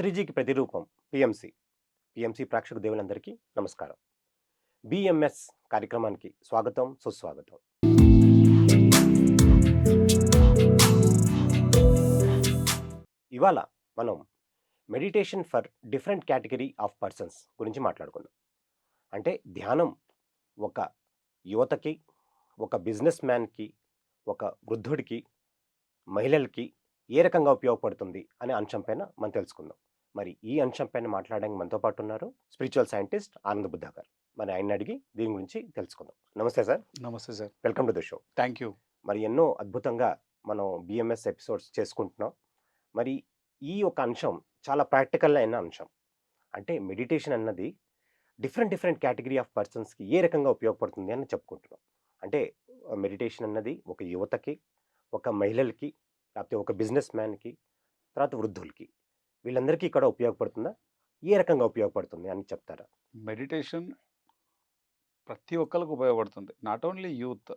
పత్రిజీకి ప్రతిరూపం PMC. PMC ప్రేక్షక దేవులందరికీ నమస్కారం. బిఎంఎస్ కార్యక్రమానికి స్వాగతం సుస్వాగతం. ఇవాళ మనం meditation for different category of persons గురించి మాట్లాడుకుందాం. అంటే ధ్యానం ఒక యువతకి ఒక బిజినెస్ మ్యాన్కి ఒక వృద్ధుడికి మహిళలకి ఏ రకంగా ఉపయోగపడుతుంది అనే అంశం పైన మనం తెలుసుకుందాం. మరి ఈ అంశం పైన మాట్లాడడానికి మనతో పాటు ఉన్నారు స్పిరిచువల్ సైంటిస్ట్ ఆనంద్ బుద్ధ గారు. మరి ఆయన అడిగి దీని గురించి తెలుసుకుందాం. నమస్తే సార్. నమస్తే sir. Welcome to the show. Thank you. మరి ఎన్నో అద్భుతంగా మనం బిఎంఎస్ ఎపిసోడ్స్ చేసుకుంటున్నాం. మరి ఈ ఒక అంశం చాలా ప్రాక్టికల్ అయిన అంశం. అంటే మెడిటేషన్ అన్నది డిఫరెంట్ డిఫరెంట్ కేటగిరీ ఆఫ్ పర్సన్స్కి ఏ రకంగా ఉపయోగపడుతుంది అని చెప్పుకుంటున్నాం. అంటే మెడిటేషన్ అన్నది ఒక యువతకి ఒక మహిళలకి లేకపోతే ఒక బిజినెస్ మ్యాన్కి తర్వాత వృద్ధులకి వీళ్ళందరికీ కూడా ఉపయోగపడుతుందా? ఏ రకంగా ఉపయోగపడుతుంది అని చెప్తారా? మెడిటేషన్ ప్రతి ఒక్కరికి ఉపయోగపడుతుంది. Not only youth.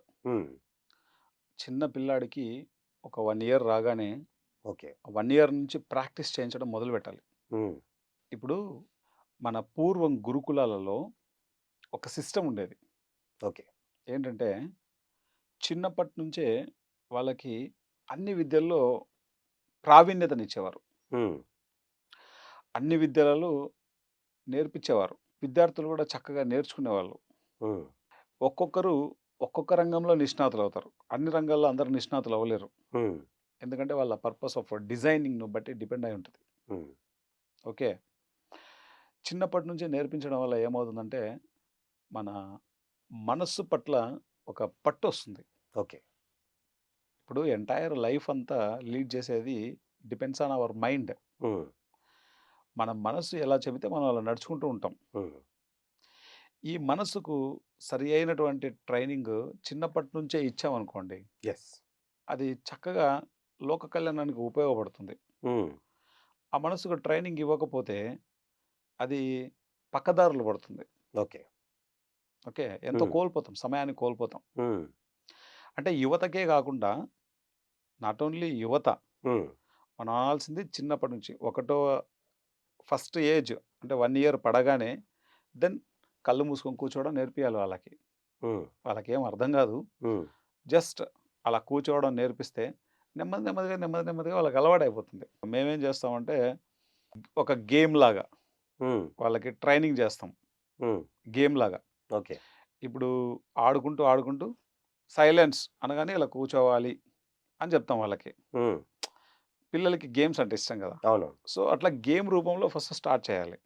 చిన్న పిల్లాడికి ఒక వన్ ఇయర్ రాగానే ఓకే. వన్ ఇయర్ నుంచి ప్రాక్టీస్ చేయించడం మొదలు పెట్టాలి. ఇప్పుడు మన పూర్వం గురుకులాలలో ఒక సిస్టమ్ ఉండేది. ఓకే. ఏంటంటే చిన్నప్పటి నుంచే వాళ్ళకి అన్ని విద్యల్లో ప్రావీణ్యతనిచ్చేవారు. అన్ని విద్యలలో నేర్పించేవారు. విద్యార్థులు కూడా చక్కగా నేర్చుకునేవాళ్ళు. ఒక్కొక్కరు ఒక్కొక్క రంగంలో నిష్ణాతులు అవుతారు అన్ని రంగాల్లో అందరు నిష్ణాతులు అవ్వలేరు ఎందుకంటే వాళ్ళ పర్పస్ ఆఫ్ డిజైనింగ్ను బట్టి డిపెండ్ అయి ఉంటుంది. ఓకే. చిన్నప్పటి నుంచి నేర్పించడం వల్ల ఏమవుతుందంటే మన మనస్సు పట్ల ఒక పట్టు వస్తుంది. ఓకే. ఇప్పుడు ఎంటైర్ లైఫ్ అంతా లీడ్ చేసేది డిపెండ్స్ ఆన్ అవర్ మైండ్. మన మనసు ఎలా చెబితే మనం అలా నడుచుకుంటూ ఉంటాం. ఈ మనసుకు సరి అయినటువంటి ట్రైనింగ్ చిన్నప్పటి నుంచే ఇచ్చామనుకోండి ఎస్ అది చక్కగా లోక కళ్యాణానికి ఉపయోగపడుతుంది. ఆ మనసుకు ట్రైనింగ్ ఇవ్వకపోతే అది పక్కదారులు పడుతుంది. ఓకే. ఓకే? ఎంతో. కోల్పోతాం? సమయాన్ని కోల్పోతాం. అంటే యువతకే కాకుండా నాట్ ఓన్లీ యువత మనం అనాల్సింది చిన్నప్పటి నుంచి ఒకటో ఫస్ట్ ఏజ్ అంటే వన్ ఇయర్ పడగానే దెన్ కళ్ళు మూసుకొని కూర్చోవడం నేర్పియాలి వాళ్ళకి. వాళ్ళకి ఏం అర్థం కాదు. జస్ట్ అలా కూర్చోవడం నేర్పిస్తే నెమ్మది నెమ్మదిగా నెమ్మది నెమ్మదిగా వాళ్ళకి అలవాటు అయిపోతుంది మేమేం చేస్తామంటే ఒక గేమ్ లాగా వాళ్ళకి ట్రైనింగ్ చేస్తాం. గేమ్ లాగా. ఓకే. ఇప్పుడు ఆడుకుంటూ ఆడుకుంటూ సైలెన్స్ అనగానే ఇలా కూర్చోవాలి అని చెప్తాం వాళ్ళకి. పిల్లలకి గేమ్స్ అంటే ఇష్టం కదా! అవును సో అట్లా గేమ్ రూపంలో ఫస్ట్ స్టార్ట్ చేయాలి.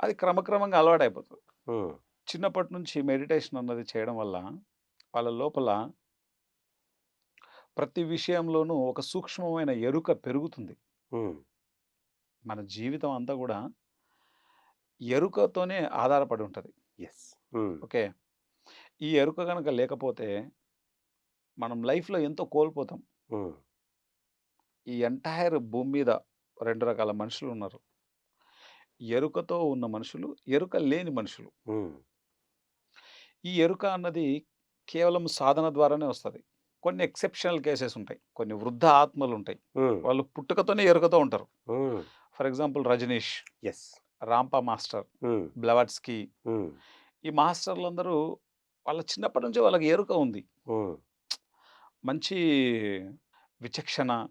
అది క్రమక్రమంగా అలవాటు అయిపోతుంది చిన్నప్పటి నుంచి మెడిటేషన్ అన్నది చేయడం వల్ల వాళ్ళ లోపల ప్రతి విషయంలోనూ ఒక సూక్ష్మమైన ఎరుక పెరుగుతుంది. మన జీవితం అంతా కూడా ఎరుకతోనే ఆధారపడి ఉంటుంది. Yes okay? ఈ ఎరుక కనుక లేకపోతే మనం లైఫ్లో ఎంతో కోల్పోతాం. ఈ ఎంటైర్ భూమి మీద రెండు రకాల మనుషులు ఉన్నారు. ఎరుకతో ఉన్న మనుషులు ఎరుక లేని మనుషులు. ఈ ఎరుక అన్నది కేవలం సాధన ద్వారానే వస్తుంది. కొన్ని ఎక్సెప్షనల్ కేసెస్ ఉంటాయి. కొన్ని వృద్ధ ఆత్మలు ఉంటాయి. వాళ్ళు పుట్టుకతోనే ఎరుకతో ఉంటారు. For example Rajneesh yes Rampa master Blavatsky. ఈ మాస్టర్లందరూ వాళ్ళ చిన్నప్పటి నుంచి వాళ్ళకి ఎరుక ఉంది. మంచి విచక్షణ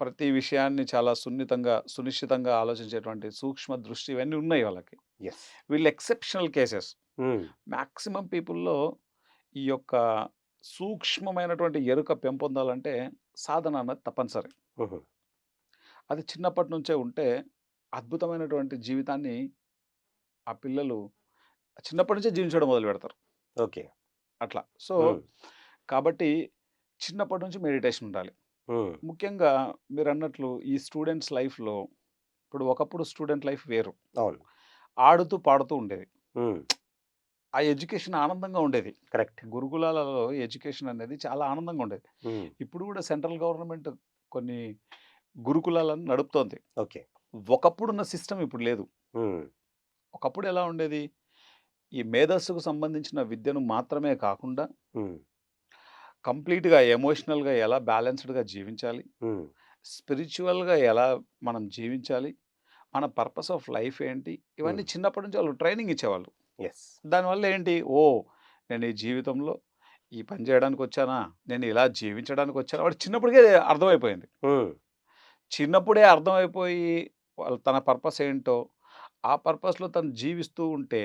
ప్రతి విషయాన్ని చాలా సున్నితంగా సునిశ్చితంగా ఆలోచించేటువంటి సూక్ష్మ దృష్టి ఇవన్నీ ఉన్నాయి వాళ్ళకి. వీళ్ళు ఎక్సెప్షనల్ కేసెస్. మ్యాక్సిమం పీపుల్లో ఈ యొక్క సూక్ష్మమైనటువంటి ఎరుక పెంపొందాలంటే సాధన అన్నది తప్పనిసరి. అది చిన్నప్పటి నుంచే ఉంటే అద్భుతమైనటువంటి జీవితాన్ని ఆ పిల్లలు చిన్నప్పటి నుంచే జీవించడం మొదలు పెడతారు. ఓకే. అట్లా. సో కాబట్టి చిన్నప్పటి నుంచి మెడిటేషన్ ఉండాలి. ముఖ్యంగా మీరు అన్నట్లు ఈ స్టూడెంట్స్ లైఫ్లో ఇప్పుడు ఒకప్పుడు స్టూడెంట్ లైఫ్ వేరు. అవును. ఆడుతూ పాడుతూ ఉండేది. ఆ ఎడ్యుకేషన్ ఆనందంగా ఉండేది. కరెక్ట్. గురుకులాలలో ఎడ్యుకేషన్ అనేది చాలా ఆనందంగా ఉండేది. ఇప్పుడు కూడా సెంట్రల్ గవర్నమెంట్ కొన్ని గురుకులాలను నడుపుతోంది. ఓకే. ఒకప్పుడున్న సిస్టమ్ ఇప్పుడు లేదు. ఒకప్పుడు ఎలా ఉండేది? ఈ మేధస్సుకు సంబంధించిన విద్యను మాత్రమే కాకుండా కంప్లీట్‌గా ఎమోషనల్‌గా ఎలా బ్యాలెన్స్‌డ్‌గా జీవించాలి? స్పిరిచువల్‌గా ఎలా మనం జీవించాలి? మన పర్పస్ ఆఫ్ లైఫ్ ఏంటి? ఇవన్నీ. చిన్నప్పటి నుంచి వాళ్ళు ట్రైనింగ్ ఇచ్చేవాళ్ళు. యెస్. దానివల్ల ఏంటి? ఓహ్! నేను ఈ జీవితంలో ఈ పని చేయడానికొచ్చానా? నేను ఇలా జీవించడానికొచ్చానా? వాడికి చిన్నప్పటికే అర్థమైపోయింది. చిన్నప్పుడే అర్థమైపోయి వాళ్ళ తన పర్పస్ ఏంటో, ఆ పర్పస్‌లో తను జీవిస్తూ ఉంటే.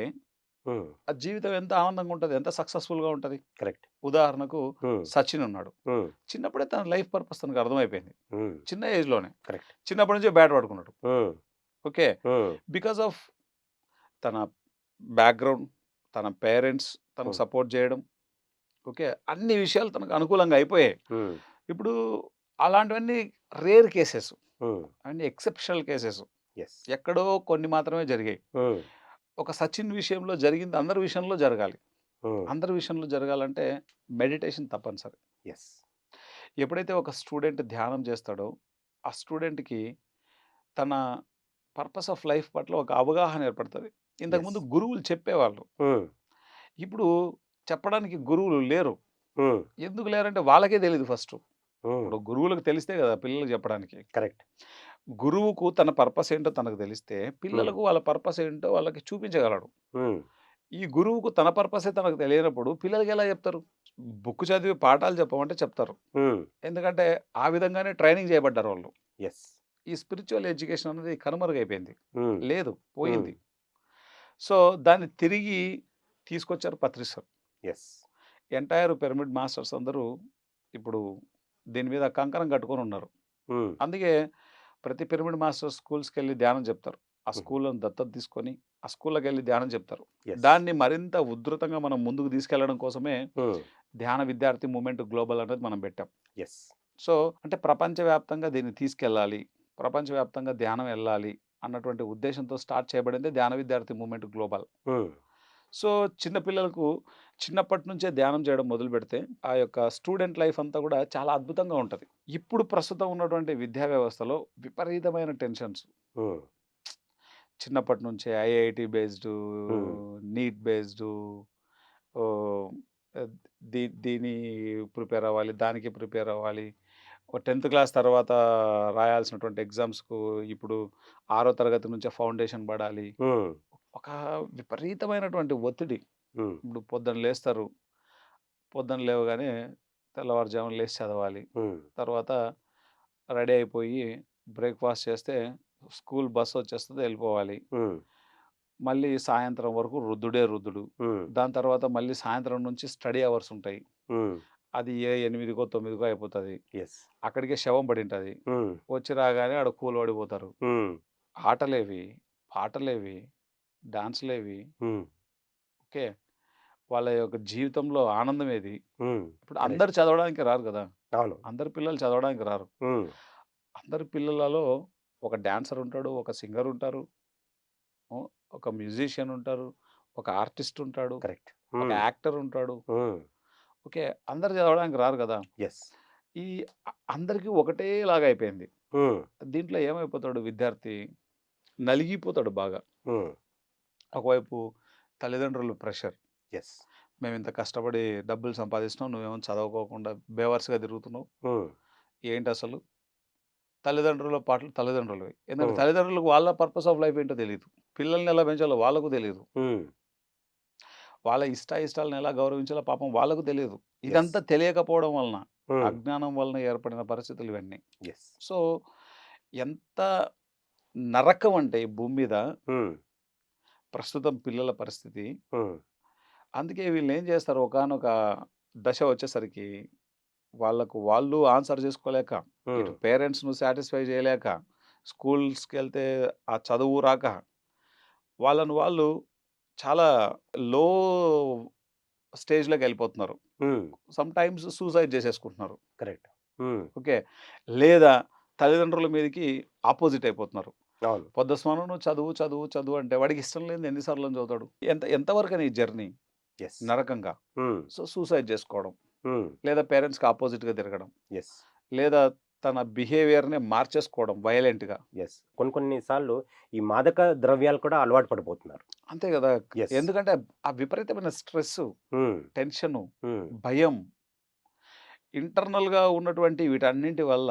ఆ జీవితం ఎంత ఆనందంగా ఉంటది. ఎంత సక్సెస్‌ఫుల్‌గా ఉంటది. కరెక్ట్. ఉదాహరణకు. సచిన్ ఉన్నాడు. చిన్నప్పుడే తన లైఫ్ పర్పస్ తనకు అర్థమైపోయింది. చిన్న ఏజ్‌లోనే. కరెక్ట్. చిన్నప్పటి నుంచే బ్యాట్ పట్టుకున్నాడు. హ్మ్. ఓకే. బికాస్ ఆఫ్ తన బ్యాక్‌గ్రౌండ్, తన పేరెంట్స్ తనకు. సపోర్ట్ చేయడం. ఓకే. అన్ని విషయాలు తనకు అనుకూలంగా అయిపోయాయి. ఇప్పుడు అలాంటివన్నీ రేర్ కేసెస్. అవన్నీ ఎక్సెప్షనల్ కేసెస్. ఎక్కడో కొన్ని మాత్రమే జరిగాయి. ఒక సచిన్ విషయంలో జరిగింది అందరి విషయంలో జరగాలి. అందరి విషయంలో జరగాలంటే మెడిటేషన్ తప్పనిసరి. యెస్. ఎప్పుడైతే ఒక స్టూడెంట్ ధ్యానం చేస్తాడో, ఆ స్టూడెంట్‌కి తన పర్పస్ ఆఫ్ లైఫ్ పట్ల ఒక అవగాహన ఏర్పడతది. ఇంతకుముందు. గురువులు చెప్పేవాళ్ళు. ఇప్పుడు చెప్పడానికి గురువులు లేరు. ఎందుకు లేరంటే వాళ్ళకే తెలీదు ఫస్టు. ఇప్పుడు గురువులకు తెలిస్తే కదా పిల్లలకి చెప్పడానికి. కరెక్ట్. గురువుకు తన పర్పస్ ఏంటో తనకు తెలిస్తే. పిల్లలకు వాళ్ళ పర్పస్ ఏంటో వాళ్ళకి చూపించగలడు. ఈ గురువుకు తన పర్పసే తనకు తెలియనప్పుడు పిల్లలకి ఎలా చెప్తారు? బుక్ చదివి పాఠాలు చెప్పమంటే చెప్తారు. ఎందుకంటే ఆ విధంగానే ట్రైనింగ్ చేయబడ్డారు వాళ్ళు. యెస్. ఈ స్పిరిచ్యువల్ ఎడ్యుకేషన్ అనేది కనుమరుగైపోయింది. లేదు పోయింది. సో, దాన్ని తిరిగి తీసుకొచ్చారు Patri sir. Yes. Entire pyramid masters అందరూ ఇప్పుడు దీని మీద కంకణం కట్టుకొని ఉన్నారు. అందుకే ప్రతి పిరమిడ్ మాస్టర్ స్కూల్స్‌కెళ్ళి ధ్యానం చెప్తారు. ఆ హుహు. స్కూల్‌లను దత్తత తీసుకొని, ఆ స్కూల్‌లకెళ్ళి ధ్యానం చెప్తారు. దాన్ని మరింత ఉధృతంగా మనం ముందుకు తీసుకెళ్ళడం కోసమే. ధ్యాన విద్యార్థి మూవ్‌మెంట్ గ్లోబల్ అనేది మనం పెట్టాం. యెస్. సో, అంటే ప్రపంచవ్యాప్తంగా దీన్ని తీసుకెళ్ళాలి. ప్రపంచవ్యాప్తంగా ధ్యానం ఎళ్ళాలి అన్నటువంటి ఉద్దేశ్యంతో స్టార్ట్ చేయబడిందే ధ్యాన విద్యార్థి మూవ్‌మెంట్ గ్లోబల్. సో, చిన్న పిల్లలకు చిన్నప్పటి నుంచే ధ్యానం చేయడం మొదలుపెడితే, ఆ యొక్క స్టూడెంట్ లైఫ్ అంతా కూడా చాలా అద్భుతంగా ఉంటది. ఇప్పుడు ప్రస్తుతం ఉన్నటువంటి విద్యా వ్యవస్థలో విపరీతమైన టెన్షన్స్. చిన్నప్పటి నుంచే ఐఐటీ బేస్డు. నీట్ బేస్డు దీ దీని ప్రిపేర్ అవ్వాలి, దానికి ప్రిపేర్ అవ్వాలి. 10థ్ క్లాస్ తర్వాత రాయాల్సినటువంటి ఎగ్జామ్స్‌కు ఇప్పుడు ఆరో తరగతి నుంచే ఫౌండేషన్ పడాలి. ఒక విపరీతమైనటువంటి ఒత్తిడి. ఇప్పుడు పొద్దున లేస్తారు. పొద్దున లేవగానే తెల్లవారుజామున లేసి చదవాలి. తర్వాత రెడీ అయిపోయి బ్రేక్‌ఫాస్ట్ చేస్తే స్కూల్ బస్ వచ్చేస్తది ఎళ్ళిపోవాలి. హ్మ్. మళ్ళీ సాయంత్రం వరకు రుద్దుడే రుద్దుడు. దాని తర్వాత మళ్ళీ సాయంత్రం నుంచి స్టడీ అవర్స్ ఉంటాయి. అది ఏ 8కో, 9కో అయిపోతది. అక్కడికే శవం పడింటది. వచ్చి రాగానే ఆడ కూలబడిపోతారు. హ్మ్. ఆటలేవి, పాటలేవి, డాన్స్‌లేవి. హ్మ్. ఓకే. వాళ్ళ యొక్క జీవితంలో ఆనందం ఏది? ఇప్పుడు. అందరూ చదవడానికి రారు కదా! అవును. అందరు పిల్లలు చదవడానికి రారు. అందరి పిల్లలలో ఒక డాన్సర్ ఉంటాడు. ఒక సింగర్ ఉంటారు. ఒక మ్యూజిషియన్ ఉంటారు. ఒక ఆర్టిస్ట్ ఉంటాడు. కరెక్ట్. ఒక. యాక్టర్ ఉంటాడు. ఓకే. అందరూ చదవడానికి రారు కదా! యెస్. ఈ అందరికి ఒకటేలాగా అయిపోయింది. దీంట్లో ఏమైపోతాడు విద్యార్థి? నలిగిపోతాడు బాగా. ఒకవైపు తల్లిదండ్రుల ప్రెషర్. యెస్. మేమింత కష్టపడి డబ్బులు సంపాదిస్తున్నాం. నువ్వేమో చదవకోకుండా బేవర్స్‌గా తిరుగుతున్నావు. హ్మ్. ఏంటసలు? తల్లిదండ్రుల పాటలు తల్లిదండ్రులవి. ఎందుకంటే. తల్లిదండ్రులకు వాళ్ళ పర్పస్ ఆఫ్ లైఫ్ ఏంటో తెలీదు. పిల్లల్ని ఎలా పెంచాలో వాళ్ళకు. హ్మ్. వాళ్ళ ఇష్టాయిష్టాలను ఎలా గౌరవించాలో పాపం వాళ్ళకు తెలీదు. యెస్. ఇదంతా తెలియకపోవడం వలన. అజ్ఞానం వలన ఏర్పడిన పరిస్థితులు ఇవన్నీ. సో, ఎంత నరకం అంటే ఈ భూమి మీద. ప్రస్తుతం పిల్లల పరిస్థితి. అందుకే వీళ్ళేం చేస్తారు ఒకానొక దశ వచ్చేసరికి వాళ్ళకు వాళ్ళు ఆన్సర్ చేసుకోలేక, ఇటు. పేరెంట్స్‌ను సాటిస్ఫై చేయలేక, స్కూల్స్‌కెళ్తే ఆ చదువు రాక, వాళ్ళను వాళ్ళు చాలా లో స్టేజ్‌లోకెళ్ళిపోతున్నారు. హ్మ్. సమ్‌టైమ్స్ సూసైడ్ చేసేసుకుంటున్నారు. కరెక్ట్. ఓకే. లేదా తల్లిదండ్రుల మీదకి అపోజిట్ అయిపోతున్నారు. అవును. పొద్దస్తమానం నువ్వు చదువు, చదువు, చదువు అంటే వాడికి ఇష్టం లేనిది ఎన్ని సార్లని చదువుతాడు? ఎంత ఎంతవరకని ఈ జర్నీ. నరకంగా. సో, సూసైడ్ చేసుకోవడం. లేదా పేరెంట్స్‌కి అపోజిట్‌గా తిరగడం. లేదా తన బిహేవియర్‌ని మార్చేసుకోవడం వయలెంట్‌గా. యెస్. కొన్ని కొన్ని సార్లు ఈ మాదక ద్రవ్యాలు కూడా అలవాటు పడిపోతున్నారు. అంతే! యెస్. ఎందుకంటే ఆ విపరీతమైన స్ట్రెస్సు, హ్మ్. టెన్షను. భయం ఇంటర్నల్‌గా ఉన్నటువంటి వీటన్నింటి వల్ల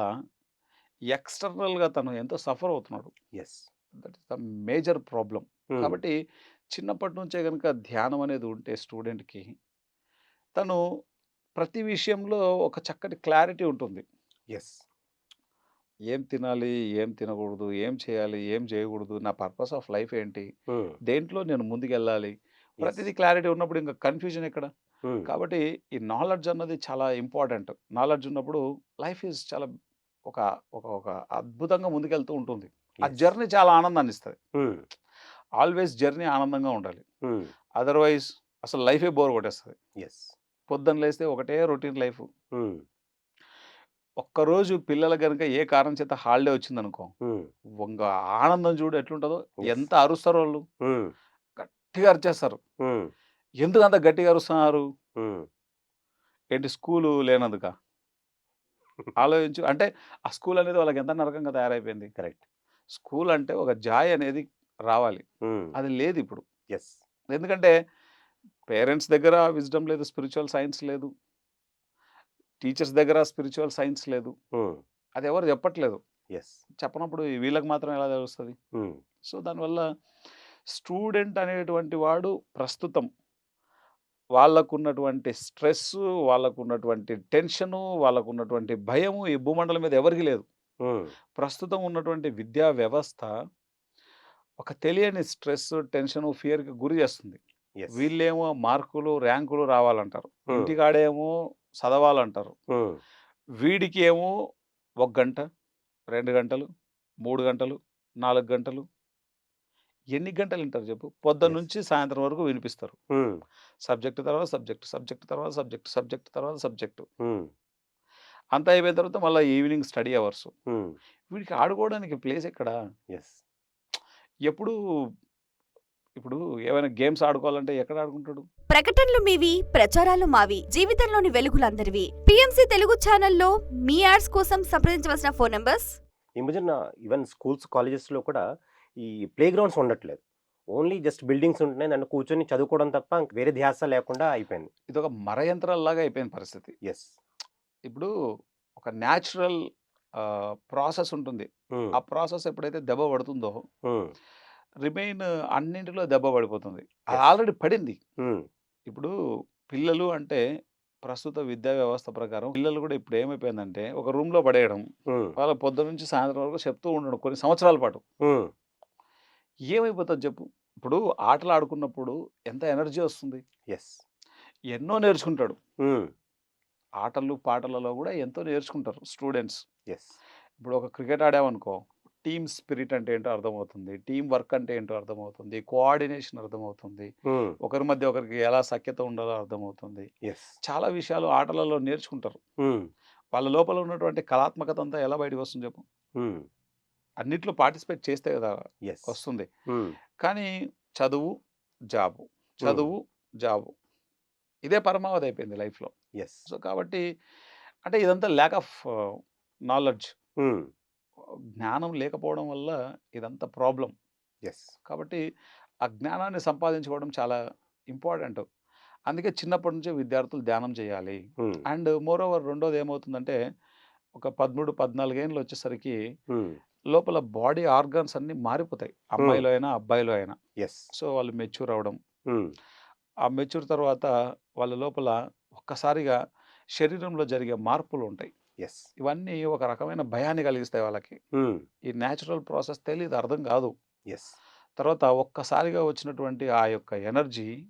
ఎక్స్టర్నల్‌గా తను ఎంతో సఫర్ అవుతున్నాడు. Yes. That is the major problem. Hmm. కాబట్టి చిన్నప్పటి నుంచే గనుక ధ్యానం అనేది ఉంటే స్టూడెంట్‌కి తను ప్రతి విషయంలో ఒక చక్కటి క్లారిటీ ఉంటుంది. యెస్. ఏం తినాలి? ఏం తినకూడదు? ఏం చేయాలి? ఏం చేయకూడదు? నా పర్పస్ ఆఫ్ లైఫ్ ఏంటి? దేంట్లో నేను ముందుకెళ్ళాలి? ప్రతిదీ క్లారిటీ ఉన్నప్పుడు ఇంక కన్‌ఫ్యూజన్ ఎక్కడ? కాబట్టి ఈ నాలెడ్జ్ అన్నది చాలా ఇంపార్టెంట్. నాలెడ్జ్ ఉన్నప్పుడు లైఫ్ ఈజ్ చాలా ఒక ఒక ఒక అద్భుతంగా ముందుకెళ్తూ ఉంటుంది. ఆ. జర్నీ చాలా ఆనందాన్నిస్తది. హ్మ్. ఆల్‌వేస్ జర్నీ ఆనందంగా ఉండాలి. అదర్‌వైజ్ అసలు లైఫే బోర్ కొట్టేస్తది. పొద్దున్న లేస్తే ఒకటే రొటీన్ లైఫ్. ఒక్కరోజు పిల్లలకు గనుక ఏ కారణం చేత హాలిడే వచ్చిందనుకో. వంగ ఆనందం చూడు ఎట్లుంటదో. ఎంత అరుస్తారో వాళ్ళు. గట్టిగా అరిచేస్తారు. హ్మ్. ఎందుకు అంత గట్టిగా అరుస్తున్నారు? ఏంటి స్కూలు లేనందుకా? ఆలోచించు. అంటే ఆ స్కూల్ అనేది వాళ్ళకి ఎంత నరకంగా తయారైపోయింది. కరెక్ట్. స్కూల్ అంటే ఒక జాయ్ అనేది రావాలి. అది లేదిప్పుడు. యెస్. ఎందుకంటే పేరెంట్స్ దగ్గర విజ్డమ్ లేదు. స్పిరిచ్యువల్ సైన్స్ లేదు. టీచర్స్ దగ్గర స్పిరిచ్యువల్ సైన్స్ లేదు. అది ఎవరు చెప్పట్లేదు. యెస్. చెప్పనప్పుడు వీళ్ళకి మాత్రం ఎలా తెలుస్తది? సో, దానివల్ల స్టూడెంట్ అనేటువంటి వాడు ప్రస్తుతం వాళ్ళకున్నటువంటి స్ట్రెస్సు, వాళ్ళకున్నటువంటి టెన్షను, వాళ్ళకున్నటువంటి భయము ఈ భూమండలం మీద ఎవరికీ లేదు. ప్రస్తుతం ఉన్నటువంటి విద్యా వ్యవస్థ ఒక తెలియని స్ట్రెస్, టెన్షను, ఫియర్‌కి గురి చేస్తుంది. వీళ్ళేమో మార్కులు, ర్యాంకులు రావాలంటారు. ఇంటికాడేమో చదవాలంటారు. వీడికి ఏమో 1 గంట, 2 గంటలు, 3 గంటలు, 4 గంటలు. ఎన్ని గంటలు వింటారు చెప్పు? పొద్దున్న. నుంచి సాయంత్రం వరకు వినిపిస్తారు. సబ్జెక్ట్ తర్వాత సబ్జెక్ట్, సబ్జెక్ట్ తర్వాత సబ్జెక్ట్, సబ్జెక్ట్ తర్వాత సబ్జెక్టు. అంతా అయిపోయిన తర్వాత మళ్ళా ఈవినింగ్ స్టడీ అవర్సు. వీడికి ఆడుకోవడానికి ప్లేస్ ఎక్కడ? ఎప్పుడు ఇప్పుడు ఏమైనా గేమ్స్ ఆడుకోవాలంటే ఎక్కడ ఆడుకుంటాడు? ప్రకటనలు మీవి ప్రచారాలు మావి జీవితంలోని వెలుగులందరివి పిఎంసి తెలుగు ఛానల్లో మీ యాడ్స్ కోసం సంప్రదించవలసిన ఫోన్ నంబర్స్ ఈ మధ్యన ఈవెన్ స్కూల్స్, కాలేజెస్‌లో కూడా ఈ ప్లే గ్రౌండ్స్ ఉండట్లేదు. ఓన్లీ జస్ట్ బిల్డింగ్స్ ఉంటున్నాయి. దాంట్లో కూర్చొని చదువుకోవడం తప్ప వేరే ధ్యాస లేకుండా అయిపోయింది. ఇదొక మరయంత్రాల్లాగా అయిపోయిన పరిస్థితి. యెస్. ఇప్పుడు ఒక న్యాచురల్ ప్రాసెస్ ఉంటుంది. ఆ ప్రాసెస్ ఎప్పుడైతే దెబ్బ పడుతుందో. రిమైన్ అన్నింటిలో దెబ్బ పడిపోతుంది. అది. ఆల్రెడీ పడింది. ఇప్పుడు పిల్లలు అంటే ప్రస్తుత విద్యా వ్యవస్థ ప్రకారం పిల్లలు కూడా ఇప్పుడు ఏమైపోయిందంటే ఒక రూమ్‌లో పడేయడం. హ్మ్. వాళ్ళ పొద్దున నుంచి సాయంత్రం వరకు చెప్తూ ఉండడం కొన్ని సంవత్సరాల పాటు. ఏమైపోతది చెప్పు? ఇప్పుడు ఆటలు ఆడుకున్నప్పుడు ఎంత ఎనర్జీ వస్తుంది. యెస్. ఎన్నో నేర్చుకుంటాడు. ఆటలు, పాటలలో కూడా ఎంతో నేర్చుకుంటారు స్టూడెంట్స్. యెస్. ఇప్పుడు ఒక క్రికెట్ ఆడామనుకో, టీమ్ స్పిరిట్ అంటే ఏంటో అర్థమవుతుంది. టీమ్ వర్క్ అంటే ఏంటో అర్థమవుతుంది. కోఆర్డినేషన్ అర్థమవుతుంది. ఒకరి మధ్య ఒకరికి ఎలా సఖ్యత ఉండాలో అర్థమవుతుంది. చాలా విషయాలు ఆటలలో నేర్చుకుంటారు. వాళ్ళ లోపల ఉన్నటువంటి కళాత్మకత అంతా ఎలా బయటకి వస్తుంది చెప్పు? అన్నిట్లో పార్టిసిపేట్ చేస్తే కదా. వస్తుంది. కానీ చదువు, జాబు. చదువు, జాబు. ఇదే పరమావధి అయిపోయింది లైఫ్‌లో. యెస్. సో, కాబట్టి అంటే ఇదంతా ల్యాక్ ఆఫ్ నాలెడ్జ్. జ్ఞానం లేకపోవడం వల్ల ఇదంతా ప్రాబ్లమ్. యెస్. కాబట్టి ఆ జ్ఞానాన్ని సంపాదించుకోవడం చాలా ఇంపార్టెంట్. అందుకే చిన్నప్పటి నుంచే విద్యార్థులు ధ్యానం చేయాలి. అండ్ మోర్ ఓవర్ రెండోది ఏమవుతుందంటే ఒక 13, 14 ఏండ్లు వచ్చేసరికి. లోపల బాడీ ఆర్గాన్స్ అన్నీ మారిపోతాయి. అమ్మాయిలో అయినా, అబ్బాయిలో అయినా. యెస్. సో, వాళ్ళు మెచ్యూర్ అవ్వడం. హ్మ్. ఆ మెచ్యూర్ తర్వాత వాళ్ళ లోపల ఒక్కసారిగా శరీరంలో జరిగే మార్పులు ఉంటాయి. యెస్. ఇవన్నీ ఒక రకమైన భయాన్ని కలిగిస్తాయి వాళ్ళకి. ఈ న్యాచురల్ ప్రాసెస్ తెలీదు. అర్థం కాదు. యెస్. తర్వాత ఒక్కసారిగా వచ్చినటువంటి ఆ యొక్క ఎనర్జీ.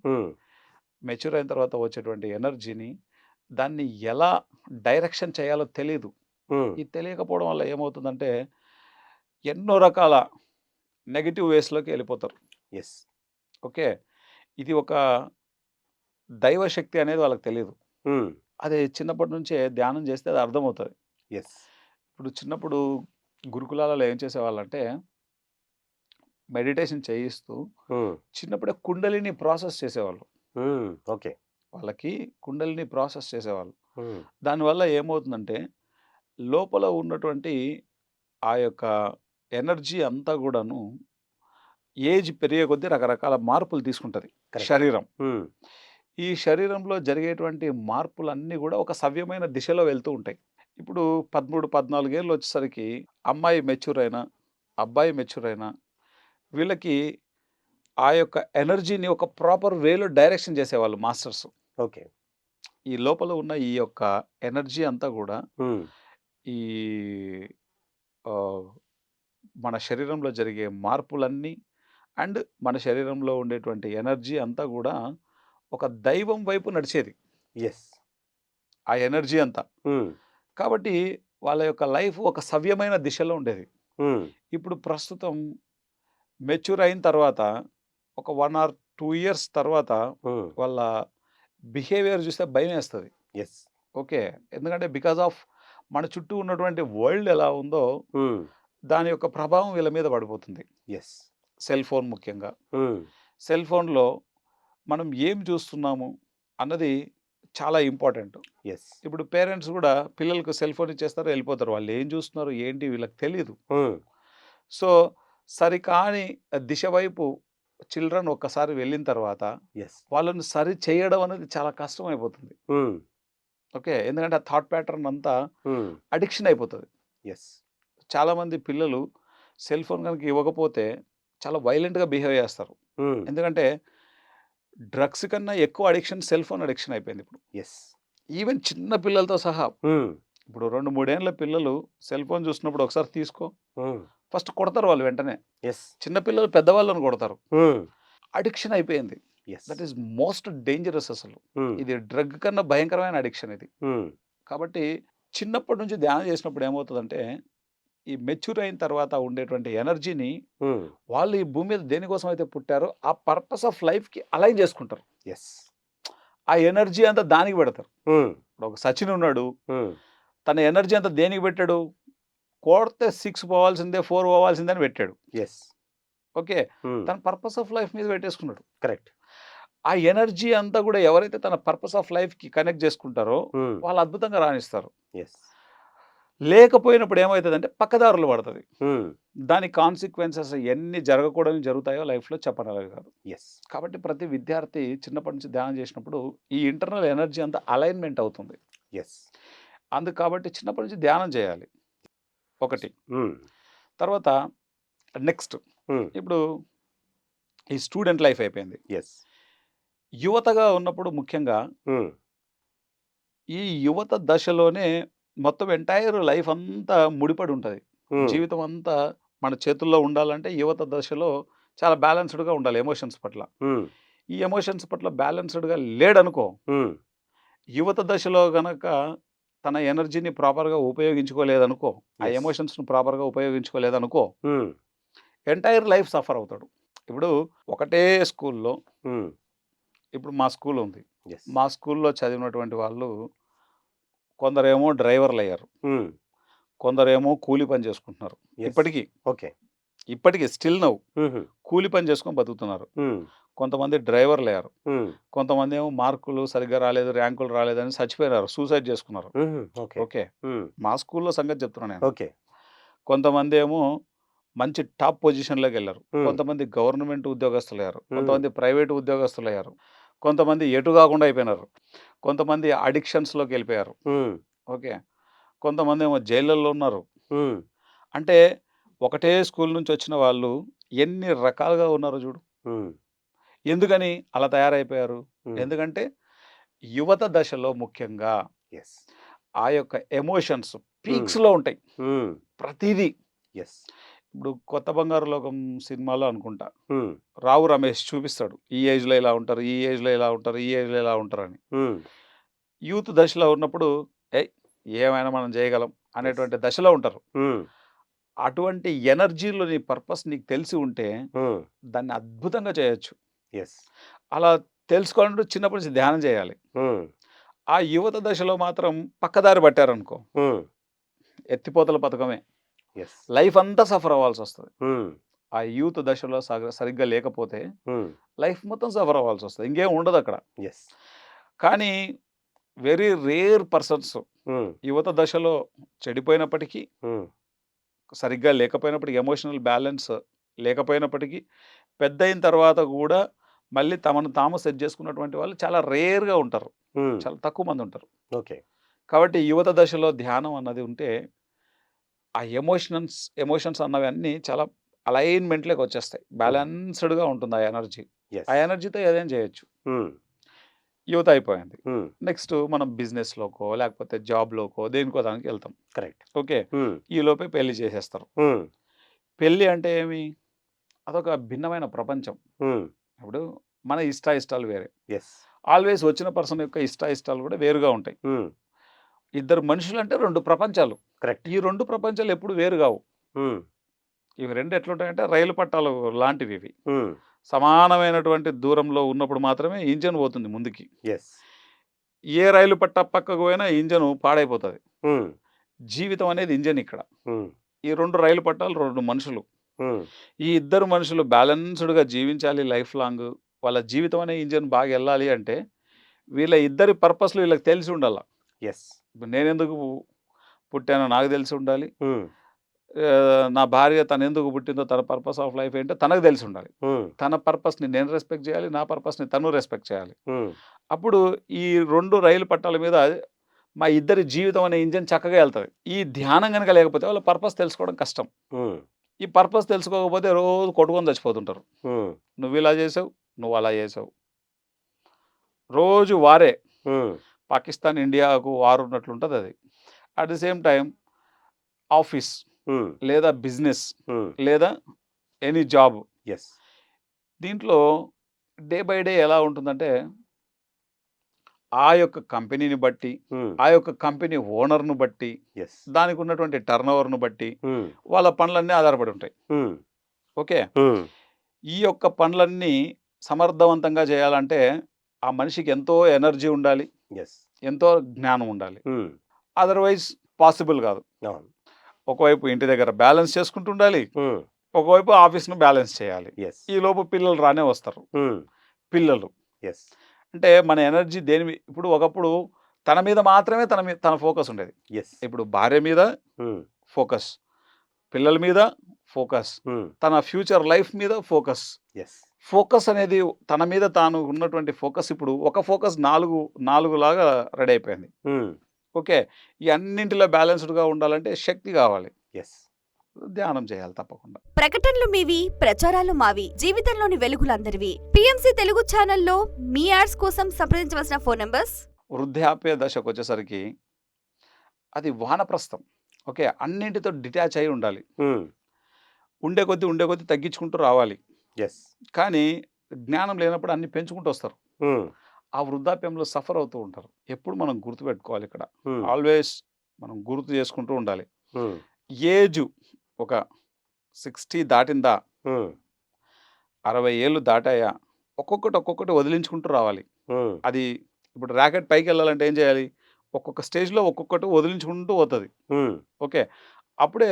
మెచ్యూర్ అయిన తర్వాత వచ్చేటువంటి ఎనర్జీని దాన్ని ఎలా డైరెక్షన్ చేయాలో. హ్మ్. ఇది తెలియకపోవడం వల్ల ఏమవుతుందంటే ఎన్నో రకాల నెగెటివ్ వేస్‌లోకి ఎళ్ళిపోతారు. యెస్. ఓకే. ఇది ఒక దైవ శక్తి అనేది వాళ్ళకి. హ్మ్. అది చిన్నప్పటి నుంచే ధ్యానం చేస్తే అది అర్థమవుతది. యెస్. ఇప్పుడు చిన్నప్పుడు గురుకులాలలో ఏం చేసేవాళ్ళంటే మెడిటేషన్ చేయిస్తూ. చిన్నప్పుడే కుండలిని ప్రాసెస్ చేసేవాళ్ళు. ఓకే. వాళ్ళకి కుండలిని ప్రాసెస్ చేసేవాళ్ళు. దానివల్ల ఏమవుతుందంటే లోపల ఉన్నటువంటి ఆ యొక్క ఎనర్జీ అంతా గూడాను ఏజ్ పెరిగే కొద్దీ రకరకాల మార్పులు తీసుకుంటది. శరీరం. ఈ శరీరంలో జరిగేటువంటి మార్పులన్నీ గూడా ఒక సవ్యమైన దిశలో వెళ్తూ ఉంటాయి. ఇప్పుడు పదమూడు పద్నాలుగేళ్ళు వచ్చేసరికి అమ్మాయి మెచ్యూర్ అయినా అబ్బాయి మెచ్యూర్ అయినా వీళ్ళకి ఆ యొక్క ఎనర్జీని ఒక ప్రాపర్ వేలో డైరెక్షన్ చేసేవాళ్ళు మాస్టర్స్ ఓకే ఈ లోపల ఉన్న ఈ యొక్క ఎనర్జీ అంతా కూడా ఈ మన శరీరంలో జరిగే మార్పులన్నీ అండ్ మన శరీరంలో ఉండేటువంటి ఎనర్జీ అంతా కూడా ఒక దైవం వైపు నడిచేది. ఎస్ ఆ ఎనర్జీ అంతా. కాబట్టి వాళ్ళ యొక్క లైఫ్ ఒక సవ్యమైన దిశలో ఉండేది. ఇప్పుడు ప్రస్తుతం మెచ్యూర్ అయిన తర్వాత ఒక వన్ ఆర్ టూ ఇయర్స్ తర్వాత వాళ్ళ బిహేవియర్ చూస్తే భయం వేస్తుంది. Yes okay. ఎందుకంటే బికాజ్ ఆఫ్ మన చుట్టూ ఉన్నటువంటి వరల్డ్ ఎలా ఉందో దాని యొక్క ప్రభావం వీళ్ళ మీద పడిపోతుంది. ఎస్ సెల్ ఫోన్ ముఖ్యంగా. సెల్ ఫోన్లో మనం ఏం చూస్తున్నాము అన్నది చాలా ఇంపార్టెంట్. ఎస్ ఇప్పుడు పేరెంట్స్ కూడా పిల్లలకు సెల్ ఫోన్ ఇచ్చేస్తారు వెళ్ళిపోతారు. వాళ్ళు ఏం చూస్తున్నారు ఏంటి వీళ్ళకి తెలియదు సో సరికాని దిశ వైపు చిల్డ్రన్ ఒక్కసారి వెళ్ళిన తర్వాత వాళ్ళని సరి చేయడం అనేది చాలా కష్టం అయిపోతుంది ఓకే? ఎందుకంటే ఆ థాట్ ప్యాటర్న్ అంతా అడిక్షన్ అయిపోతుంది. ఎస్ చాలామంది పిల్లలు సెల్ ఫోన్ కనుక ఇవ్వకపోతే చాలా వైలెంట్గా బిహేవ్ చేస్తారు. ఎందుకంటే డ్రగ్స్ కన్నా ఎక్కువ అడిక్షన్ సెల్ ఫోన్ అడిక్షన్ అయిపోయింది ఇప్పుడు. ఎస్ ఈవెన్ చిన్న పిల్లలతో సహా ఇప్పుడు రెండు మూడేళ్ళ పిల్లలు సెల్ ఫోన్ చూసినప్పుడు ఒకసారి తీసుకో. ఫస్ట్ కొడతారు వాళ్ళు వెంటనే. ఎస్ చిన్న పిల్లలు పెద్దవాళ్ళని కొడతారు. అడిక్షన్ అయిపోయింది. దట్ ఈస్ మోస్ట్ డేంజరస్ అసలు. ఇది డ్రగ్ కన్నా భయంకరమైన అడిక్షన్ ఇది. కాబట్టి చిన్నప్పటి నుంచి ధ్యానం చేసినప్పుడు ఏమవుతుందంటే ఈ మెచ్యూర్ అయిన తర్వాత ఉండేటువంటి ఎనర్జీని వాళ్ళు ఈ భూమి మీద దేనికోసం అయితే పుట్టారో ఆ పర్పస్ ఆఫ్ లైఫ్కి అలైన్ చేసుకుంటారు. ఎస్ ఆ ఎనర్జీ అంతా దానికి పెడతారు. ఇప్పుడు ఒక సచిన్ ఉన్నాడు. తన ఎనర్జీ అంతా దేనికి పెట్టాడు? కొడితే సిక్స్ పోవాల్సిందే ఫోర్ పోవాల్సిందే అని పెట్టాడు. Yes okay. తన పర్పస్ ఆఫ్ లైఫ్ మీద పెట్టేసుకున్నాడు. కరెక్ట్ ఆ ఎనర్జీ అంతా కూడా ఎవరైతే తన పర్పస్ ఆఫ్ లైఫ్కి కనెక్ట్ చేసుకుంటారో వాళ్ళు అద్భుతంగా రాణిస్తారు. ఎస్ లేకపోయినప్పుడు ఏమవుతుందంటే పక్కదారులు పడుతుంది. దాని కాన్సిక్వెన్సెస్ ఎన్ని జరగకూడని జరుగుతాయో లైఫ్లో చెప్పనలేదు కాదు. ఎస్ కాబట్టి ప్రతి విద్యార్థి చిన్నప్పటి నుంచి ధ్యానం చేసినప్పుడు ఈ ఇంటర్నల్ ఎనర్జీ అంతా అలైన్మెంట్ అవుతుంది. ఎస్ అందుకు కాబట్టి చిన్నప్పటి నుంచి ధ్యానం చేయాలి. ఒకటి. తర్వాత నెక్స్ట్ ఇప్పుడు ఈ స్టూడెంట్ లైఫ్ అయిపోయింది. ఎస్ యువతగా ఉన్నప్పుడు ముఖ్యంగా ఈ యువత దశలోనే మొత్తం ఎంటైర్ లైఫ్ అంతా ముడిపడి ఉంటుంది జీవితం అంతా మన చేతుల్లో ఉండాలంటే యువత దశలో చాలా బ్యాలెన్స్డ్గా ఉండాలి ఎమోషన్స్ పట్ల. ఈ ఎమోషన్స్ పట్ల బ్యాలెన్స్డ్గా లేడనుకో యువత దశలో గనక తన ఎనర్జీని ప్రాపర్గా ఉపయోగించుకోలేదనుకో ఆ. ఎమోషన్స్ను ప్రాపర్గా ఉపయోగించుకోలేదనుకో ఎంటైర్ లైఫ్ సఫర్ అవుతాడు. ఇప్పుడు ఒకటే స్కూల్లో ఇప్పుడు మా స్కూల్ ఉంది మా స్కూల్లో చదివినటువంటి వాళ్ళు కొందరేమో డ్రైవర్లు అయ్యారు. కొందరేమో కూలి పని చేసుకుంటున్నారు. ఇప్పటికీ ఓకే. ఇప్పటికీ స్టిల్ నవ్వు కూలి పని చేసుకొని బతుకుతున్నారు. కొంతమంది డ్రైవర్లు అయ్యారు. కొంతమంది ఏమో మార్కులు సరిగ్గా రాలేదు ర్యాంకులు రాలేదని చచ్చిపోయినారు సూసైడ్ చేసుకున్నారు. ఓకే. మా స్కూల్లో సంగతి చెప్తున్నాను నేను. ఓకే. కొంతమంది ఏమో మంచి టాప్ పొజిషన్లోకి వెళ్ళారు. కొంతమంది గవర్నమెంట్ ఉద్యోగస్తులు అయ్యారు. కొంతమంది ప్రైవేట్ ఉద్యోగస్తులు అయ్యారు కొంతమంది ఎటు కాకుండా అయిపోయినారు. కొంతమంది అడిక్షన్స్లోకి వెళ్ళిపోయారు. ఓకే. కొంతమంది ఏమో జైళ్ళల్లో ఉన్నారు. అంటే ఒకటే స్కూల్ నుంచి వచ్చిన వాళ్ళు ఎన్ని రకాలుగా ఉన్నారో చూడు. ఎందుకని అలా తయారైపోయారు? ఎందుకంటే యువత దశలో ముఖ్యంగా. ఆ యొక్క ఎమోషన్స్ పీక్స్లో ఉంటాయి. ప్రతిదీ. Yes. ఇప్పుడు కొత్త బంగారు లోకం సినిమాలో అనుకుంటా. రావు రమేష్ చూపిస్తాడు. ఈ ఏజ్లో ఇలా ఉంటారు ఈ ఏజ్లో ఇలా ఉంటారు ఈ ఏజ్లో ఇలా ఉంటారు అని యూత్ దశలో ఉన్నప్పుడు ఏ ఏమైనా మనం చేయగలం అనేటువంటి దశలో ఉంటారు. అటువంటి ఎనర్జీలో నీ పర్పస్ నీకు తెలిసి ఉంటే దాన్ని అద్భుతంగా చేయొచ్చు. అలా తెలుసుకోవాలంటే చిన్నప్పటి నుంచి ధ్యానం చేయాలి. ఆ యువత దశలో మాత్రం పక్కదారి పట్టారనుకో. ఎత్తిపోతల పథకమే. లైఫ్ అంతా సఫర్ అవ్వాల్సి వస్తుంది. ఆ యూత్ దశలో సరిగ్గా లేకపోతే లైఫ్ మొత్తం సఫర్ అవ్వాల్సి వస్తుంది. ఇంకేం ఉండదు అక్కడ. కానీ వెరీ రేర్ పర్సన్స్ యువత దశలో చెడిపోయినప్పటికీ సరిగ్గా లేకపోయినప్పటికీ ఎమోషనల్ బ్యాలెన్స్ లేకపోయినప్పటికీ పెద్ద అయిన తర్వాత కూడా మళ్ళీ తమను తాము సెట్ చేసుకున్నటువంటి వాళ్ళు చాలా రేర్గా ఉంటారు. చాలా తక్కువ మంది ఉంటారు. ఓకే. కాబట్టి యువత దశలో ధ్యానం అన్నది ఉంటే ఆ ఎమోషన్స్ ఎమోషన్స్ అన్నవి అన్నీ చాలా అలైన్మెంట్లోకి వచ్చేస్తాయి. బ్యాలెన్స్డ్గా ఉంటుంది ఆ ఎనర్జీ. ఆ ఎనర్జీతో ఏదైనా చేయొచ్చు. యువత అయిపోయింది. నెక్స్ట్ మనం బిజినెస్లోకో లేకపోతే జాబ్లోకో దేనికో దానికి వెళ్తాం. కరెక్ట్. ఓకే. ఈ లోపే పెళ్ళి చేసేస్తారు. పెళ్ళి అంటే ఏమి? అదొక భిన్నమైన ప్రపంచం. ఇప్పుడు మన ఇష్ట ఇష్టాలు వేరే ఆల్వేస్ వచ్చిన పర్సన్ యొక్క ఇష్ట ఇష్టాలు కూడా వేరుగా ఉంటాయి. ఇద్దరు మనుషులు అంటే రెండు ప్రపంచాలు. కరెక్ట్. ఈ రెండు ప్రపంచాలు ఎప్పుడు వేరు కావు. ఇవి రెండు ఎట్లుంటాయంటే రైలు పట్టాలు లాంటివి ఇవి. సమానమైనటువంటి దూరంలో ఉన్నప్పుడు మాత్రమే ఇంజన్ పోతుంది ముందుకి. ఎస్ ఏ రైలు పట్ట పక్కకు పోయినా ఇంజన్ పాడైపోతుంది. జీవితం అనేది ఇంజన్ ఇక్కడ. ఈ రెండు రైలు పట్టాలు రెండు మనుషులు. ఈ ఇద్దరు మనుషులు బ్యాలెన్స్డ్గా జీవించాలి లైఫ్ లాంగ్. వాళ్ళ జీవితం అనే ఇంజన్ బాగా వెళ్ళాలి అంటే వీళ్ళ ఇద్దరి పర్పస్లు వీళ్ళకి తెలిసి ఉండాల. ఎస్ ఇప్పుడు నేను ఎందుకు పుట్టానో నాకు తెలిసి ఉండాలి. నా భార్య తను ఎందుకు పుట్టిందో తన పర్పస్ ఆఫ్ లైఫ్ ఏంటో తనకు తెలిసి ఉండాలి. తన పర్పస్ని నేను రెస్పెక్ట్ చేయాలి నా పర్పస్ని తను రెస్పెక్ట్ చేయాలి. అప్పుడు ఈ రెండు రైలు పట్టాల మీద మా ఇద్దరి జీవితం అనే ఇంజన్ చక్కగా వెళ్తుంది. ఈ ధ్యానం కనుక లేకపోతే వాళ్ళ పర్పస్ తెలుసుకోవడం కష్టం. ఈ పర్పస్ తెలుసుకోకపోతే రోజు కొట్టుకొని చచ్చిపోతుంటారు. నువ్వు ఇలా చేసావు నువ్వు అలా చేసావు. రోజు వారే పాకిస్తాన్ ఇండియాకు వారు ఉన్నట్లు ఉంటుంది అది. At the same time office లేదా బిజినెస్ ఉమ్, లేదా ఎనీ జాబ్ ఎస్ దీంట్లో డే బై డే ఎలా ఉంటుందంటే ఆ యొక్క కంపెనీని బట్టి ఉమ్, ఆ యొక్క కంపెనీ ఓనర్ను బట్టి దానికి ఉన్నటువంటి టర్న్ ఓవర్ను బట్టి ఉమ్, వాళ్ళ పనులన్నీ ఆధారపడి ఉంటాయి. ఓకే? ఈ యొక్క పనులన్నీ సమర్థవంతంగా చేయాలంటే ఆ మనిషికి ఎంతో ఎనర్జీ ఉండాలి. ఎంతో జ్ఞానం ఉండాలి. అదర్వైజ్ పాసిబుల్ కాదు. ఒకవైపు ఇంటి దగ్గర బ్యాలెన్స్ చేసుకుంటూ ఉండాలి ఒకవైపు ఆఫీస్ను బ్యాలెన్స్ చేయాలి. ఈ లోపు పిల్లలు రానే వస్తారు. పిల్లలు. ఎస్ అంటే మన ఎనర్జీ దేని ఇప్పుడు ఒకప్పుడు తన మీద మాత్రమే తన మీద తన ఫోకస్ ఉండేది. ఎస్ ఇప్పుడు భార్య మీద ఫోకస్ పిల్లల మీద ఫోకస్ తన ఫ్యూచర్ లైఫ్ మీద ఫోకస్. ఎస్ ఫోకస్ అనేది తన మీద తాను ఉన్నటువంటి ఫోకస్ ఇప్పుడు ఒక ఫోకస్ నాలుగు నాలుగు లాగా రెడీ అయిపోయింది. ఓకే. ఈ అన్నింటిలో బ్యాలెన్స్డ్గా ఉండాలంటే శక్తి కావాలి. ఎస్ ధ్యానం చేయాలి తప్పకుండా. ప్రకటనలు మీవి ప్రచారాలు మావి జీవితంలోని వెలుగులందరివి. పిఎంసి తెలుగు ఛానల్లో మీ యాడ్స్ కోసం సంప్రదించవలసిన ఫోన్ నంబర్స్? వృద్ధాప్య దశకు వచ్చేసరికి అది వానప్రస్థం. ఓకే. అన్నింటితో డిటాచ్ అయి ఉండాలి. ఉండే కొద్దీ ఉండే కొద్దీ తగ్గించుకుంటూ రావాలి. ఎస్ కానీ జ్ఞానం లేనప్పుడు అన్ని పెంచుకుంటూ వస్తారు. ఆ వృద్ధాప్యంలో సఫర్ అవుతూ ఉంటారు. ఎప్పుడు మనం గుర్తుపెట్టుకోవాలి ఇక్కడ. ఆల్వేస్ మనం గుర్తు చేసుకుంటూ ఉండాలి. ఏజ్ ఒక సిక్స్టీ దాటిందా అరవై ఏళ్ళు దాటాయా ఒక్కొక్కటి ఒక్కొక్కటి వదిలించుకుంటూ రావాలి. అది ఇప్పుడు ర్యాకెట్ పైకి వెళ్ళాలంటే ఏం చేయాలి? ఒక్కొక్క స్టేజ్లో ఒక్కొక్కటి వదిలించుకుంటూ పోతుంది. ఓకే. అప్పుడే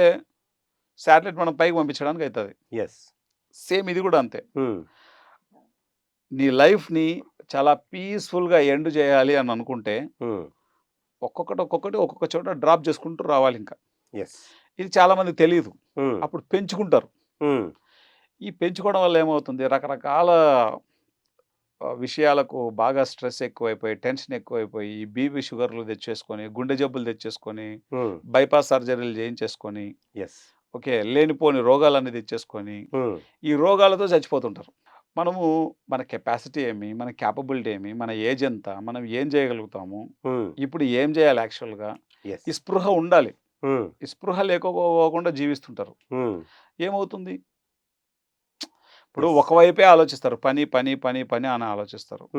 శాటిలైట్ మనం పైకి పంపించడానికి అవుతుంది ఎస్ సేమ్ ఇది కూడా అంతే. నీ లైఫ్ని చాలా పీస్ఫుల్గా ఎండ్ చేయాలి అని అనుకుంటే ఒక్కొక్కటి ఒక్కొక్కటి ఒక్కొక్క చోట డ్రాప్ చేసుకుంటూ రావాలి ఇంకా. ఎస్. ఇది చాలామందికి తెలియదు అప్పుడు పెంచుకుంటారు. ఈ పెంచుకోవడం వల్ల ఏమవుతుంది? రకరకాల విషయాలకు బాగా స్ట్రెస్ ఎక్కువైపోయి టెన్షన్ ఎక్కువైపోయి ఈ బీపీ షుగర్లు తెచ్చేసుకొని గుండె జబ్బులు తెచ్చేసుకొని బైపాస్ సర్జరీలు చేయించేసుకొని ఓకే లేనిపోని రోగాలన్నీ తెచ్చేసుకొని ఈ రోగాలతో చచ్చిపోతుంటారు. మనము మన కెపాసిటీ ఏమి మన క్యాపబిలిటీ ఏమి మన ఏజ్ ఎంత మనం ఏం చేయగలుగుతాము ఇప్పుడు ఏం చేయాలి యాక్చువల్గా ఈ స్పృహ ఉండాలి. ఈ స్పృహ లేకపోకుండా జీవిస్తుంటారు. ఏమవుతుంది? ఇప్పుడు. ఒకవైపే ఆలోచిస్తారు. పని పని పని పని అని ఆలోచిస్తారు.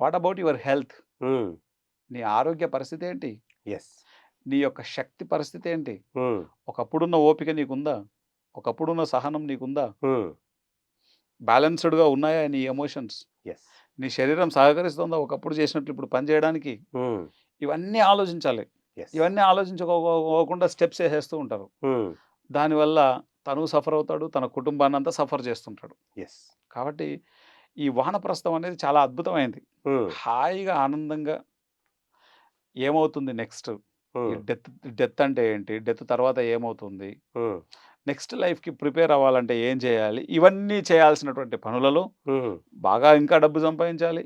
వాట్ అబౌట్ యువర్ హెల్త్ నీ ఆరోగ్య పరిస్థితి ఏంటి? ఎస్ నీ యొక్క శక్తి పరిస్థితి ఏంటి? ఒకప్పుడున్న ఓపిక నీకుందా? ఒకప్పుడున్న సహనం నీకుందా? బ్యాలెన్స్డ్గా ఉన్నాయా నీ ఎమోషన్స్? ఎస్ నీ శరీరం సహకరిస్తుందా? ఒకప్పుడు చేసినట్లు ఇప్పుడు పని చేయడానికి? ఇవన్నీ ఆలోచించాలి. ఇవన్నీ ఆలోచించుకోకుండా స్టెప్స్ వేసేస్తూ ఉంటారు. దానివల్ల తను సఫర్ అవుతాడు తన కుటుంబాన్ని అంతా సఫర్ చేస్తుంటాడు. ఎస్ కాబట్టి ఈ వానప్రస్థం అనేది చాలా అద్భుతమైంది. హాయిగా ఆనందంగా ఏమవుతుంది నెక్స్ట్? డెత్ డెత్ అంటే ఏంటి? డెత్ తర్వాత ఏమవుతుంది? నెక్స్ట్ లైఫ్కి ప్రిపేర్ అవ్వాలంటే ఏం చేయాలి? ఇవన్నీ చేయాల్సినటువంటి పనులలో బాగా ఇంకా డబ్బు సంపాదించాలి.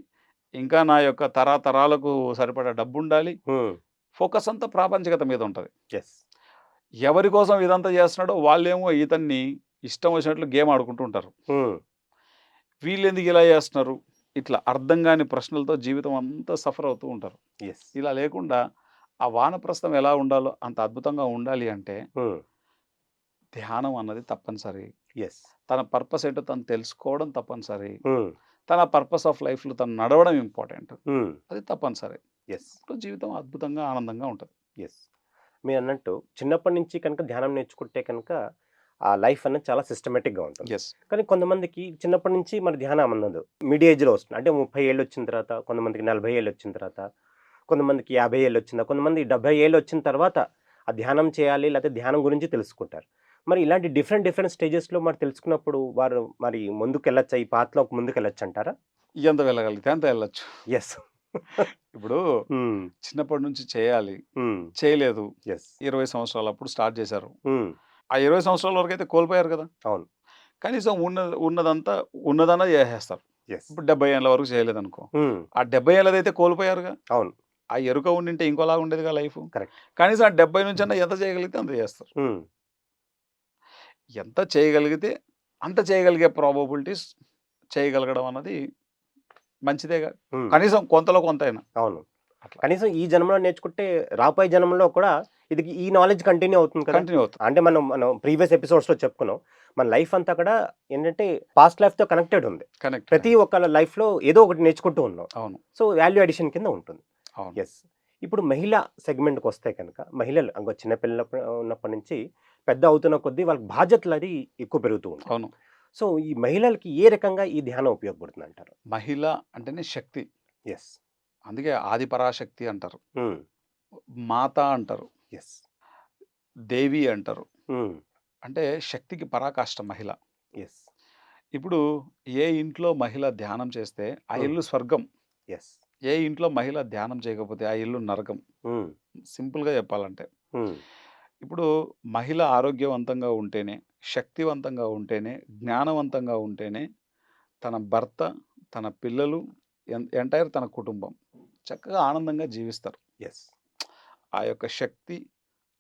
ఇంకా నా యొక్క తరతరాలకు సరిపడా డబ్బు ఉండాలి ఫోకస్ అంతా ప్రాపంచికత మీద ఉంటుంది. ఎస్ ఎవరి కోసం ఇదంతా చేస్తున్నాడో వాళ్ళేమో ఇతన్ని ఇష్టం వచ్చినట్లు గేమ్ ఆడుకుంటూ ఉంటారు. వీళ్ళు ఎందుకు ఇలా చేస్తున్నారు? ఇట్లా అర్థం కాని ప్రశ్నలతో జీవితం అంతా సఫర్ అవుతూ ఉంటారు. ఇలా లేకుండా ఆ వానప్రస్థం ఎలా ఉండాలో అంత అద్భుతంగా ఉండాలి అంటే ధ్యానం అన్నది తప్పనిసరి. ఎస్ తన పర్పస్ ఏంటో తను తెలుసుకోవడం తప్పనిసరి. తన పర్పస్ ఆఫ్ లైఫ్లో తను నడవడం ఇంపార్టెంట్. అది తప్పనిసరి. ఎస్ జీవితం అద్భుతంగా ఆనందంగా ఉంటుంది. ఎస్ మీరు అన్నట్టు చిన్నప్పటి నుంచి కనుక ధ్యానం నేర్చుకుంటే కనుక ఆ లైఫ్ అనేది చాలా సిస్టమేటిక్గా ఉంటుంది. ఎస్ కానీ కొంతమందికి చిన్నప్పటి నుంచి మరి ధ్యానం అన్నది మిడ్ ఏజ్లో వస్తుంది అంటే ముప్పై ఏళ్ళు వచ్చిన తర్వాత కొంతమందికి నలభై ఏళ్ళు వచ్చిన తర్వాత కొంతమందికి యాభై ఏళ్ళు వచ్చిందా కొంతమంది డెబ్బై ఏళ్ళు వచ్చిన తర్వాత ఆ ధ్యానం చేయాలి లేకపోతే ధ్యానం గురించి తెలుసుకుంటారు. మరి ఇలాంటి డిఫరెంట్ డిఫరెంట్ స్టేజెస్లో మరి తెలుసుకున్నప్పుడు వారు మరి ముందుకు వెళ్ళొచ్చా ఈ పాత్లో ముందుకు వెళ్ళొచ్చు అంటారా ఎంత వెళ్ళగలిగితే అంత వెళ్ళొచ్చు. ఎస్ ఇప్పుడు చిన్నప్పటి నుంచి చేయాలి. చేయలేదు. ఎస్ ఇరవై సంవత్సరాలు అప్పుడు స్టార్ట్ చేశారు. ఆ ఇరవై సంవత్సరాల వరకు అయితే కోల్పోయారు కదా! అవును. కనీసం ఉన్న ఉన్నదంతా ఉన్నదన్నా చేసేస్తారు. ఇప్పుడు డెబ్బై ఏళ్ళ వరకు చేయలేదు అనుకో ఆ డెబ్బై ఏళ్ళదైతే కోల్పోయారుగా? అవును. ఆ ఎరుక ఉండింటే ఇంకోలా ఉండేదిగా లైఫ్? Correct. కనీసం ఆ డెబ్బై నుంచి అన్న ఎంత చేయగలిగితే అంత చేస్తారు. ఎంత చేయగలిగితే అంత చేయగలిగే ప్రాబబిలిటీస్ చేయగలగడం అన్నది మంచిదేగా కనీసం కొంతలో కొంత అయినా అవును. కనీసం ఈ జన్మలో నేర్చుకుంటే రాబోయే జన్మలో కూడా ఇది ఈ నాలెడ్జ్ కంటిన్యూ అవుతుంది కదా. కంటిన్యూ అవుతుంది. అంటే మనం మనం ప్రీవియస్ ఎపిసోడ్స్లో చెప్పుకున్నాం. మన లైఫ్ అంతా కూడా ఏంటంటే పాస్ట్ లైఫ్తో కనెక్టెడ్ ఉంది. కనెక్ట్ ప్రతి ఒక్క లైఫ్లో ఏదో ఒకటి నేర్చుకుంటూ ఉన్నాం. అవును. సో వాల్యూ అడిషన్ కింద ఉంటుంది. ఎస్ ఇప్పుడు మహిళ సెగ్మెంట్కి వస్తే కనుక మహిళలు ఇంకో చిన్నపిల్లల ఉన్నప్పటి నుంచి పెద్ద అవుతున్న కొద్దీ వాళ్ళకి బాధ్యతలు అది ఎక్కువ పెరుగుతూ ఉంటాయి. అవును. సో ఈ మహిళలకి ఏ రకంగా ఈ ధ్యానం ఉపయోగపడుతుంది అంటారు మహిళ అంటేనే శక్తి. ఎస్ అందుకే ఆది పరాశక్తి అంటారు. మాత అంటారు. ఎస్ దేవి అంటారు. అంటే శక్తికి పరాకాష్ట మహిళ. ఎస్ ఇప్పుడు ఏ ఇంట్లో మహిళ ధ్యానం చేస్తే ఆ. ఇల్లు స్వర్గం. ఎస్ ఏ ఇంట్లో మహిళ ధ్యానం చేయకపోతే ఆ ఇల్లు నరకం. సింపుల్గా చెప్పాలంటే. ఇప్పుడు మహిళ ఆరోగ్యవంతంగా ఉంటేనే శక్తివంతంగా ఉంటేనే జ్ఞానవంతంగా ఉంటేనే తన భర్త తన పిల్లలు ఎంటైర్ తన కుటుంబం చక్కగా ఆనందంగా జీవిస్తారు. ఎస్ ఆ యొక్క శక్తి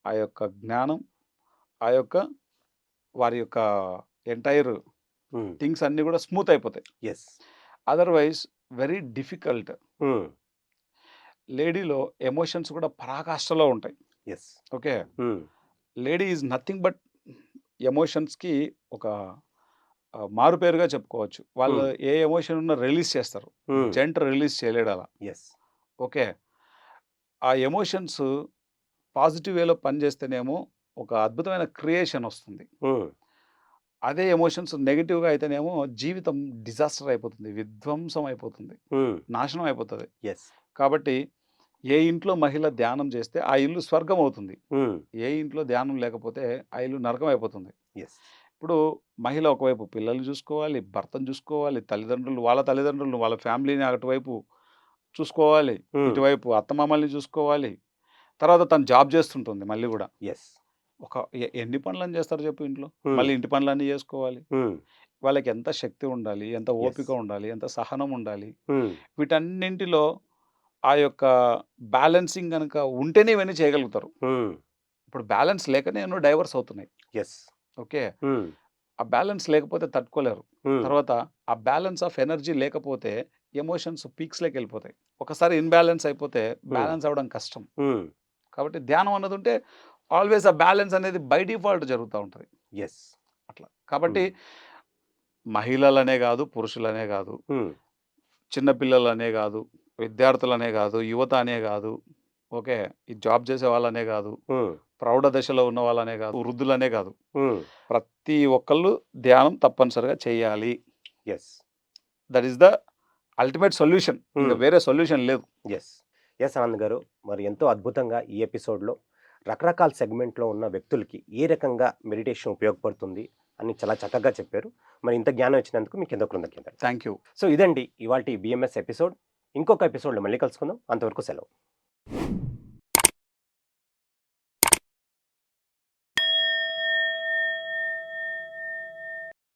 ఆ యొక్క జ్ఞానం ఆ యొక్క వారి యొక్క ఎంటైర్ థింగ్స్ అన్నీ కూడా స్మూత్ అయిపోతాయి. Yes otherwise very difficult. లేడీలో emotions కూడా పరాకాష్ఠలో ఉంటాయి. Yes okay. Lady is nothing but ఎమోషన్స్కి ఒక ఆ, మారుపేరుగా చెప్పుకోవచ్చు. వాళ్ళు ఏ ఎమోషన్ ఉన్నా రిలీజ్ చేస్తారు. జెంట్ రిలీజ్ చేయలేడు అలా. Yes okay. ఆ ఎమోషన్స్ పాజిటివ్ వేలో పనిచేస్తేనేమో ఒక అద్భుతమైన క్రియేషన్ వస్తుంది. అదే ఎమోషన్స్ నెగిటివ్గా అయితేనేమో జీవితం డిజాస్టర్ అయిపోతుంది. విధ్వంసం అయిపోతుంది. నాశనం అయిపోతుంది. ఎస్ కాబట్టి ఏ ఇంట్లో మహిళ ధ్యానం చేస్తే ఆ ఇల్లు స్వర్గం అవుతుంది. ఏ ఇంట్లో ధ్యానం లేకపోతే ఆ ఇల్లు నరకం అయిపోతుంది. ఇప్పుడు మహిళ ఒకవైపు పిల్లల్ని చూసుకోవాలి భర్తను చూసుకోవాలి తల్లిదండ్రులు వాళ్ళ తల్లిదండ్రులను వాళ్ళ ఫ్యామిలీని అటువైపు చూసుకోవాలి ఇటువైపు అత్తమామల్ని చూసుకోవాలి. తర్వాత తను జాబ్ చేస్తుంటుంది మళ్ళీ కూడా. ఎస్ ఒక ఎన్ని పనులను చేస్తారు చెప్పు ఇంట్లో? మళ్ళీ ఇంటి పనులన్నీ చేసుకోవాలి. వాళ్ళకి ఎంత శక్తి ఉండాలి ఎంత ఓపిక ఉండాలి ఎంత సహనం ఉండాలి. వీటన్నింటిలో ఆ యొక్క బ్యాలెన్సింగ్ కనుక ఉంటేనే ఇవన్నీ చేయగలుగుతారు. ఇప్పుడు బ్యాలెన్స్ లేకనే ఎన్నో డైవర్స్ అవుతున్నాయి. Yes okay. ఆ బ్యాలెన్స్ లేకపోతే తట్టుకోలేరు. తర్వాత ఆ బ్యాలెన్స్ ఆఫ్ ఎనర్జీ లేకపోతే ఎమోషన్స్ పీక్స్లోకి వెళ్ళిపోతాయి. ఒకసారి ఇన్బ్యాలెన్స్ అయిపోతే బ్యాలెన్స్ అవ్వడం కష్టం. కాబట్టి ధ్యానం అన్నది ఉంటే ఆల్వేస్ ఆ బ్యాలెన్స్ అనేది బై డిఫాల్ట్ జరుగుతూ ఉంటుంది. ఎస్ అట్లా. కాబట్టి మహిళలనే కాదు పురుషులనే కాదు చిన్నపిల్లలనే కాదు విద్యార్థులనే కాదు యువత అనే కాదు ఓకే ఈ జాబ్ చేసే వాళ్ళనే కాదు ప్రౌఢ దశలో ఉన్న వాళ్ళనే కాదు వృద్ధులనే కాదు. ప్రతి ఒక్కళ్ళు ధ్యానం తప్పనిసరిగా చేయాలి. Yes that is the ultimate solution ఇంకా. వేరే సొల్యూషన్ లేదు. ఎస్ ఎస్ ఆనంద్ గారు. మరి ఎంతో అద్భుతంగా ఈ ఎపిసోడ్లో రకరకాల సెగ్మెంట్లో ఉన్న వ్యక్తులకి ఏ రకంగా మెడిటేషన్ ఉపయోగపడుతుంది అని చాలా చక్కగా చెప్పారు. మరి ఇంత జ్ఞానం ఇచ్చినందుకు మీకు ఎంతో కృతజ్ఞతలు. థ్యాంక్ యూ సో ఇదండి ఇవాళ బిఎంఎస్ ఎపిసోడ్ ఇంకొక ఎపిసోడ్లో మళ్ళీ కలుసుకుందాం. అంతవరకు సెలవు.